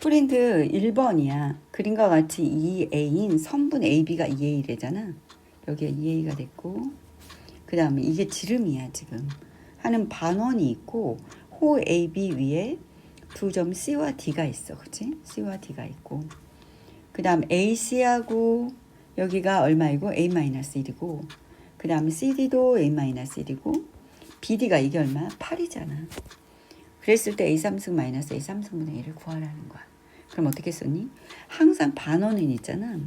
프린트 1번이야. 그림과 같이 2A인 선분 AB가 2A래잖아. 여기가 2A가 됐고 그 다음에 이게 지름이야 지금. 하는 반원이 있고 호 AB 위에 두 점 C와 D가 있어. 그치? C와 D가 있고 그 다음 AC하고 여기가 얼마이고 A-1이고 그 다음 CD도 A-1이고 BD가 이게 얼마야? 8이잖아. 그랬을 때 A3승 마이너스 A3승분의 1을 구하라는 거야. 그럼 어떻게 썼니? 항상 반원은 있잖아.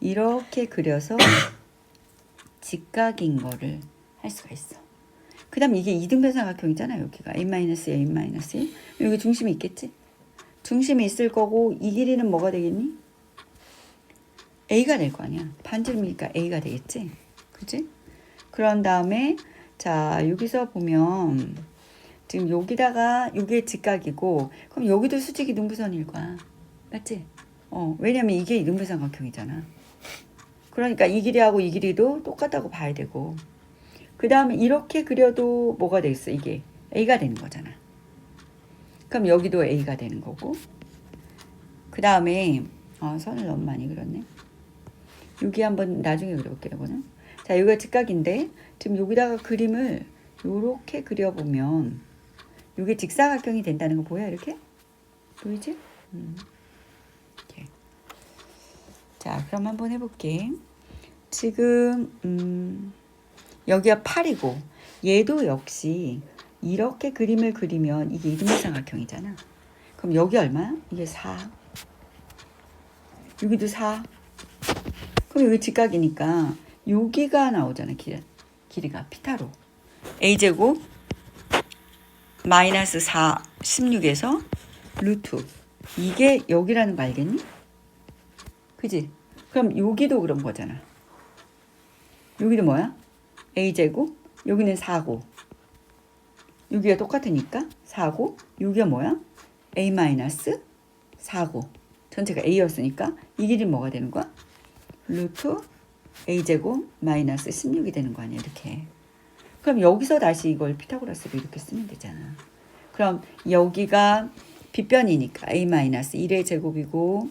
이렇게 그려서 직각인 거를 할 수가 있어. 그 다음 이게 이등변 삼각형이잖아. 여기가 A-A A-1 여기 중심이 있겠지? 중심이 있을 거고 이 길이는 뭐가 되겠니? A가 될 거 아니야. 반지름이니까 A가 되겠지? 그지? 그런 다음에 자 여기서 보면 지금 여기다가 요게 직각이고 그럼 여기도 수직이 능부선일 거야. 맞지? 어, 왜냐면 이게 능부삼각형이잖아. 그러니까 이 길이하고 이 길이도 똑같다고 봐야 되고 그 다음에 이렇게 그려도 뭐가 되겠어? 이게 A가 되는 거잖아. 그럼 여기도 A가 되는 거고 그 다음에 아, 선을 너무 많이 그렸네. 여기 한번 나중에 그려볼게요. 이거는 자 여기가 직각인데 지금 여기다가 그림을 요렇게 그려보면 이게 직사각형이 된다는 거 보여 이렇게 보이지? 음. 자 그럼 한번 해볼게. 지금 음, 여기가 8이고 얘도 역시 이렇게 그림을 그리면 이게 이등분삼각형이잖아. 그럼 여기 얼마야? 이게 4. 여기도 4. 그럼 여기 직각이니까 여기가 나오잖아. 길, 길이가 피타로. a제곱 마이너스 4 16에서 루트 이게 여기라는 거 알겠니? 그지? 그럼 여기도 그런 거잖아. 여기도 뭐야? a제곱 여기는 4고 여기가 똑같으니까 4고 여기가 뭐야? a 마이너스 4고 전체가 a였으니까 이 길이 뭐가 되는 거야? 루트 a제곱 마이너스 16이 되는 거 아니야 이렇게 그럼 여기서 다시 이걸 피타고라스로 이렇게 쓰면 되잖아 그럼 여기가 빗변이니까 a 마이너스 1의 제곱이고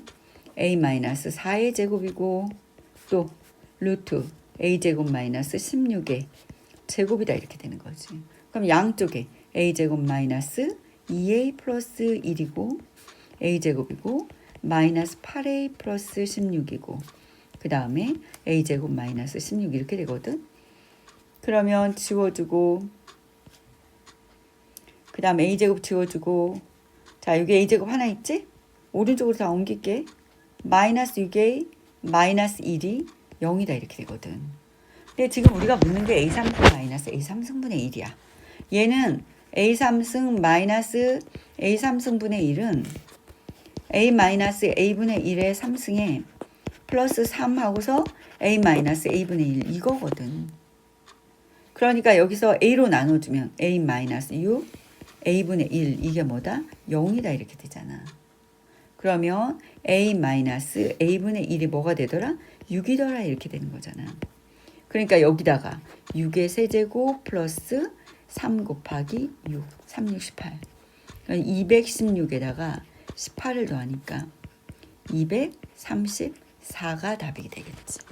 a 마이너스 4의 제곱이고 또 루트 a 제곱 마이너스 16의 제곱이다 이렇게 되는 거지 그럼 양쪽에 a 제곱 마이너스 2a 플러스 1이고 a 제곱이고 마이너스 8a 플러스 16이고 그 다음에 a 제곱 마이너스 16 이렇게 되거든. 그러면 지워주고 그 다음 a 제곱 지워주고 자 여기 a 제곱 하나 있지? 오른쪽으로 다 옮길게. 마이너스 6a 마이너스 1이 0이다 이렇게 되거든. 근데 지금 우리가 묻는 게 a3승 마이너스 a3승분의 1이야. 얘는 a3승 마이너스 a3승분의 1은 a 마이너스 a분의 1의 3승에 플러스 3 하고서 a 마이너스 a분의 1 이거거든. 그러니까 여기서 a로 나눠주면 a 마이너스 6 a분의 1 이게 뭐다? 0이다 이렇게 되잖아. 그러면 a 마이너스 a분의 1이 뭐가 되더라? 6이더라 이렇게 되는 거잖아. 그러니까 여기다가 6의 세제곱 플러스 3 곱하기 6, 3, 6, 18. 216에다가 18을 더하니까 234가 답이 되겠지.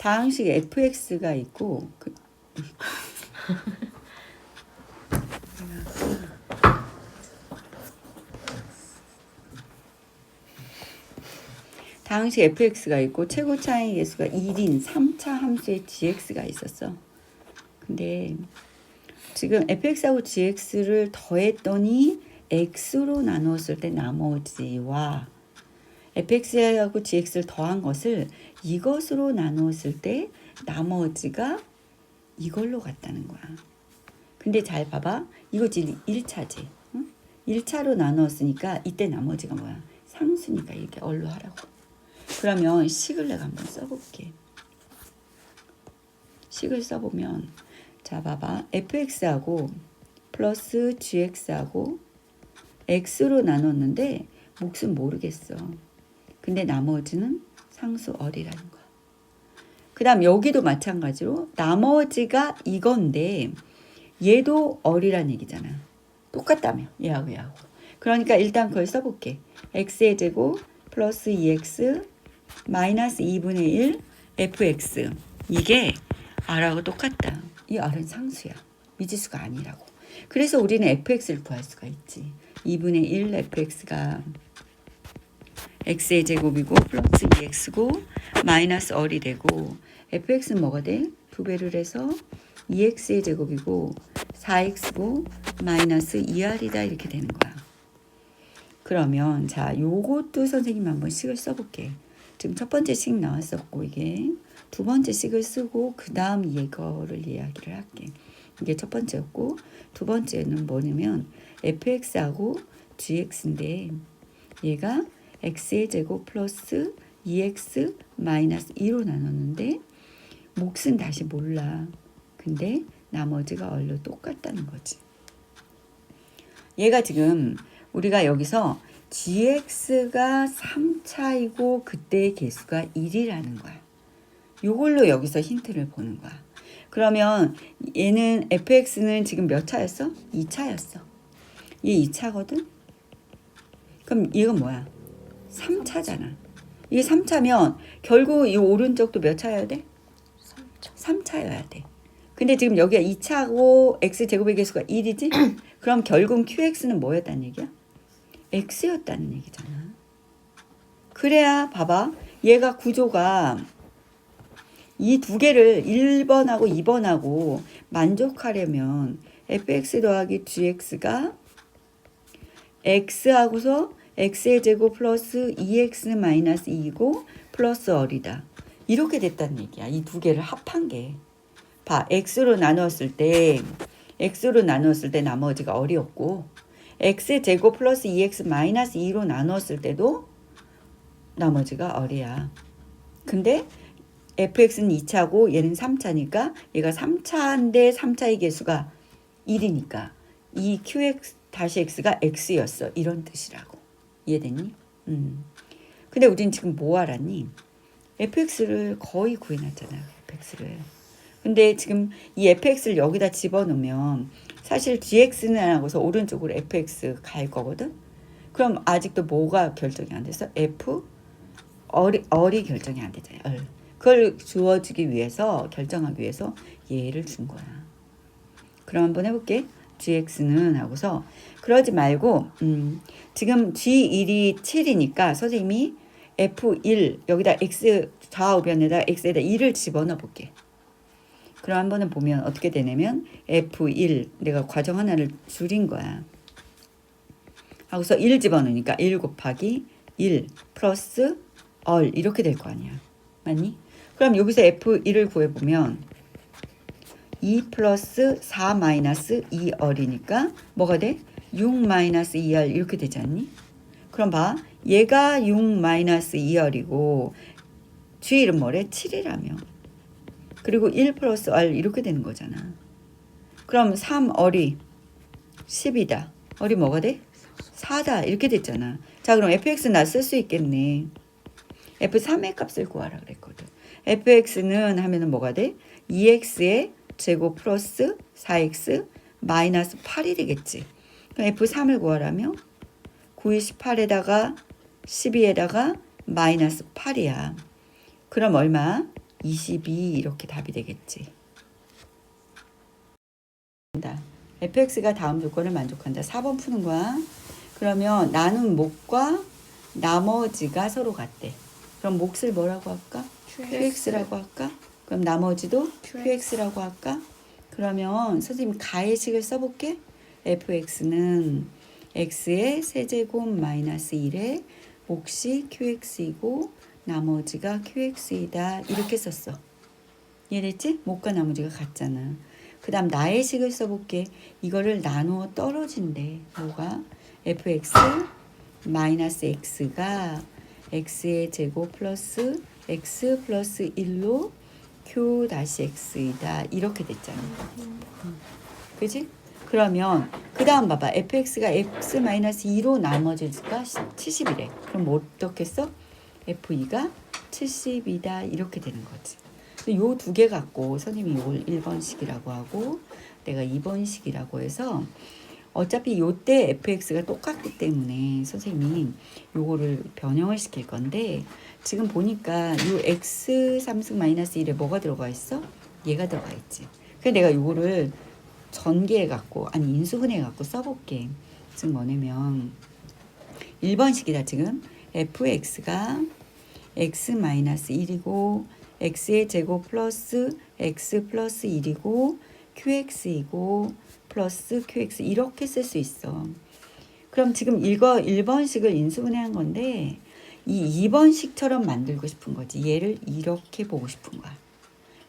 다항식 fx가 있고 그, 다항식 fx가 있고 최고 차이 계수가 1인 3차 함수의 gx가 있었어. 근데 지금 fx하고 gx를 더했더니 x로 나누었을 때 나머지와 fx하고 gx를 더한 것을 이것으로 나누었을 때 나머지가 이걸로 같다는 거야. 근데 잘 봐봐. 이거 지금 1차지. 응? 1차로 나누었으니까 이때 나머지가 뭐야? 상수니까 이렇게 얼로 하라고. 그러면 식을 내가 한번 써볼게. 식을 써보면 자 봐봐. fx하고 플러스 gx하고 x로 나눴는데 몫은 모르겠어. 근데 나머지는 상수 어리라는 거야. 그 다음 여기도 마찬가지로 나머지가 이건데 얘도 어리란 얘기잖아. 똑같다며. 얘하고 얘하고. 그러니까 일단 그걸 써볼게. x의 제곱 플러스 2x 마이너스 2분의 1 fx. 이게 r하고 똑같다. 이 r은 상수야. 미지수가 아니라고. 그래서 우리는 fx를 구할 수가 있지. 2분의 1 fx가 x의 제곱이고 플러스 2x고 마이너스 얼이 되고 fx는 뭐가 돼? 두 배를 해서 2x의 제곱이고 4x고 마이너스 2r이다 이렇게 되는 거야. 그러면 자 요것도 선생님 한번 식을 써볼게. 지금 첫 번째 식 나왔었고 이게 두 번째 식을 쓰고 그 다음 이거를 이야기를 할게. 이게 첫 번째였고 두 번째는 뭐냐면 fx하고 gx인데 얘가 x의 제곱 플러스 2x 마이너스 2로 나눴는데 몫은 다시 몰라. 근데 나머지가 얼로 똑같다는 거지. 얘가 지금 우리가 여기서 gx가 3차이고 그때의 개수가 1이라는 거야. 요걸로 여기서 힌트를 보는 거야. 그러면 얘는 fx는 지금 몇 차였어? 2차였어. 얘 2차거든? 그럼 이건 뭐야? 3차잖아. 이게 3차면 결국 이 오른쪽도 몇 차여야 돼? 3차여야 돼. 근데 지금 여기가 2차고 x 제곱의 개수가 1이지? 그럼 결국 qx는 뭐였다는 얘기야? x였다는 얘기잖아. 그래야 봐봐. 얘가 구조가 이 두 개를 1번하고 2번하고 만족하려면 fx 더하기 gx가 x하고서 x의 제곱 플러스 2x 마이너스 2고 플러스 얼이다. 이렇게 됐다는 얘기야. 이 두 개를 합한 게. 봐. x로 나누었을 때 x로 나누었을 때 나머지가 얼이었고 x 제곱 플러스 2x 마이너스 2로 나누었을 때도 나머지가 얼이야. 근데 fx는 2차고 얘는 3차니까 얘가 3차인데 3차의 개수가 1이니까 이 qx 다시 x가 x였어. 이런 뜻이라고. 이해됐니? 음. 근데 우린 지금 뭐 알았니? fx를 거의 구해놨잖아. fx를. 근데 지금 이 fx를 여기다 집어넣으면 사실 gx는 하고서 오른쪽으로 fx 갈 거거든. 그럼 아직도 뭐가 결정이 안 돼서 f 얼이, 얼이 결정이 안 되잖아요. 얼. 그걸 주어주기 위해서 결정하기 위해서 얘를 준 거야. 그럼 한번 해볼게. gx는 하고서 그러지 말고 음, 지금 g1이 7이니까 선생님이 f1 여기다 x 좌우변에다 x에다 1을 집어넣어 볼게. 그럼 한 번은 보면 어떻게 되냐면 f1 내가 과정 하나를 줄인 거야. 하고서 1 집어넣으니까 1 곱하기 1 플러스 얼 이렇게 될 거 아니야. 맞니? 그럼 여기서 f1을 구해보면 2 플러스 4 마이너스 2얼이니까 뭐가 돼? 6 마이너스 2열 이렇게 되지 않니? 그럼 봐. 얘가 6 마이너스 2열이고 G일은 뭐래? 7이라며. 그리고 1 플러스 얼 이렇게 되는 거잖아. 그럼 3얼이 10이다. 얼이 뭐가 돼? 4다. 이렇게 됐잖아. 자 그럼 fx 나 쓸 수 있겠네. f3의 값을 구하라 그랬거든. fx는 하면은 뭐가 돼? 2x의 제곱 플러스 4x 마이너스 8이 되겠지. 그럼 F3을 구하라면 9, 28에다가 12에다가 마이너스 8이야. 그럼 얼마? 22 이렇게 답이 되겠지. fx가 다음 조건을 만족한다. 4번 푸는 거야. 그러면 나눈 목과 나머지가 서로 같대. 그럼 몫을 뭐라고 할까? qx라고 할까? 그럼 나머지도 qx라고 할까? 그러면 선생님 가해식을 써볼게. Fx는 x의 세제곱 마이너스 1의 몫이 qx이고 나머지가 qx이다. 이렇게 썼어. 이해됐지? 목과 나머지가 같잖아. 그 다음 나의 식을 써볼게. 이거를 나누어 떨어진대. 뭐가? fx 마이너스 x가 x의 제곱 플러스 x 플러스 1로 q 다시 x이다. 이렇게 됐잖아. 그지? 그러면 그 다음 봐봐. fx가 x 마이너스 2로 나머지가 70이래. 그럼 뭐 어떻게 써? f2가 70이다. 이렇게 되는 거지. 요 두 개 갖고 선생님이 이걸 1번식이라고 하고 내가 2번식이라고 해서 어차피 요때 fx가 똑같기 때문에 선생님이 요거를 변형을 시킬 건데 지금 보니까 요 x 3승 마이너스 1에 뭐가 들어가 있어? 얘가 들어가 있지. 그래서 내가 요거를 전개해 갖고 아니 인수분해 갖고 써볼게. 지금 뭐냐면 1번식이다 지금 fx가 x 마이너스 1이고 x의 제곱 플러스 x 플러스 1이고 qx이고 플러스 qx 이렇게 쓸 수 있어. 그럼 지금 이거 1번식을 인수분해한 건데 이 2번식처럼 만들고 싶은 거지. 얘를 이렇게 보고 싶은 거야.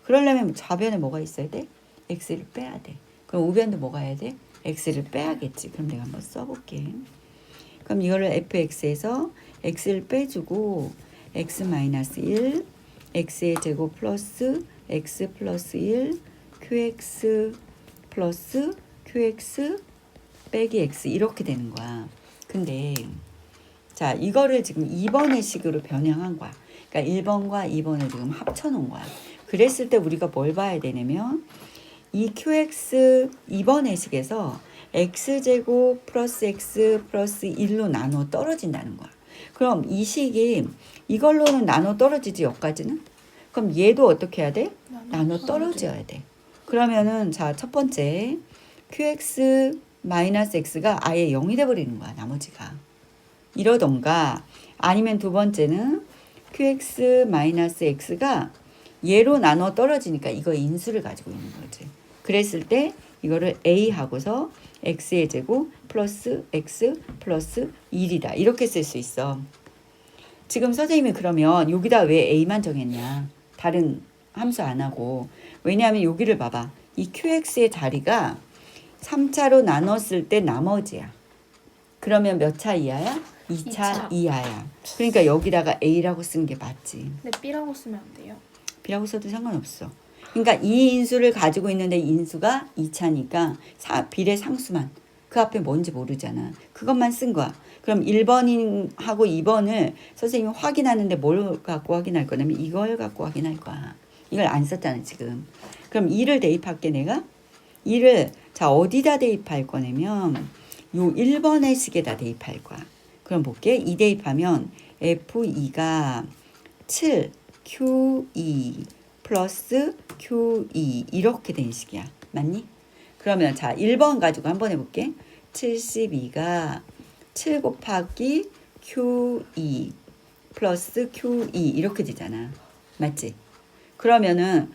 그러려면 좌변에 뭐가 있어야 돼? x를 빼야 돼. 그럼 우변도 뭐가 해야 돼? x를 빼야겠지. 그럼 내가 한번 써볼게. 그럼 이거를 fx에서 x를 빼주고 x 마이너스 1, x의 제곱 플러스 x 플러스 1, qx 플러스 qx 빼기 x 이렇게 되는 거야. 근데 자 이거를 지금 2번의 식으로 변형한 거야. 그러니까 1번과 2번을 지금 합쳐놓은 거야. 그랬을 때 우리가 뭘 봐야 되냐면 이 qx 2번의 식에서 x제곱 플러스 x 플러스 1로 나눠 떨어진다는 거야. 그럼 이 식이 이걸로는 나눠 떨어지지 여기까지는? 그럼 얘도 어떻게 해야 돼? 나눠 떨어져야 돼. 그러면은 자 첫 번째 qx 마이너스 x가 아예 0이 돼 버리는 거야 나머지가. 이러던가 아니면 두 번째는 qx 마이너스 x가 얘로 나눠 떨어지니까 이거 인수를 가지고 있는 거지. 그랬을 때 이거를 a 하고서 x의 제곱 플러스 x 플러스 1이다. 이렇게 쓸 수 있어. 지금 선생님이 그러면 여기다 왜 a만 정했냐? 다른 함수 안 하고. 왜냐하면 여기를 봐봐. 이 qx의 자리가 3차로 나눴을 때 나머지야. 그러면 몇 차 이하야? 2차, 이차. 이하야. 그러니까 여기다가 a라고 쓰는 게 맞지. 근데 B라고 쓰면 안 돼요. B라고 써도 상관없어. 그러니까 이 인수를 가지고 있는데 인수가 2차니까 사, 비례 상수만 그 앞에 뭔지 모르잖아. 그것만 쓴 거야. 그럼 1번하고 2번을 선생님이 확인하는데 뭘 갖고 확인할 거냐면 이걸 갖고 확인할 거야. 이걸 안 썼잖아 지금. 그럼 2를 대입할게 내가. 2를 자 어디다 대입할 거냐면 요 1번의 식에다 대입할 거야. 그럼 볼게. 2 대입하면 F2가 7 Q2 플러스 Q2 이렇게 된 식이야. 맞니? 그러면 자 1번 가지고 한번 해볼게. 72가 7 곱하기 Q2 플러스 Q2 이렇게 되잖아. 맞지? 그러면은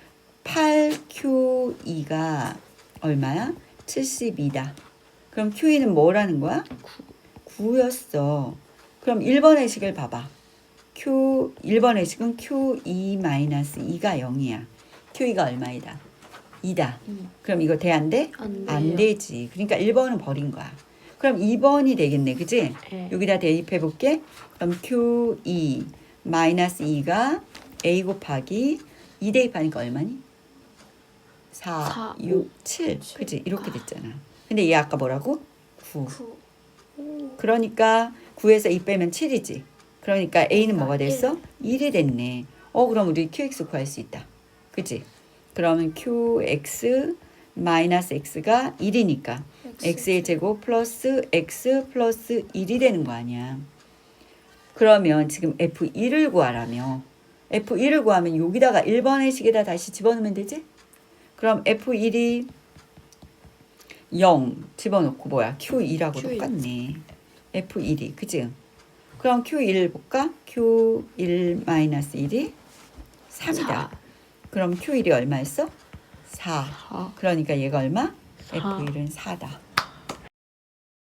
8Q2가 얼마야? 72다. 그럼 Q2는 뭐라는 거야? 9였어. 그럼 1번의 식을 봐봐. Q 1번 의 식은 Q2 마이너스 2가 0이야. Q2가 얼마이다? 2다. 그럼 이거 돼 안 돼? 안 안 되지. 그러니까 1번은 버린 거야. 그럼 2번이 되겠네. 그지? 네. 여기다 대입해 볼게. 그럼 Q2 마이너스 2가 A 곱하기 2 대입하니까 얼마니? 4, 사, 6, 7. 그지? 이렇게 됐잖아. 근데 얘 아까 뭐라고? 9. 9. 그러니까 9에서 2 빼면 7이지. 그러니까 A는 뭐가 됐어? 1이 됐네. 어, 그럼 우리 QX 구할 수 있다. 그치? 그러면 QX 마이너스 X가 1이니까 X의 제곱 플러스 X 플러스 1이 되는 거 아니야. 그러면 지금 F1을 구하라며. F1을 구하면 여기다가 1번의 식에다 다시 집어넣으면 되지? 그럼 F1이 0 집어넣고 뭐야? Q2라고 Q2. 똑같네. F1이 그지? 그럼 Q1 볼까? Q1 마이너스 1이 3이다. 사. 그럼 Q1이 얼마였어? 4. 사. 그러니까 얘가 얼마? 사. F1은 4다.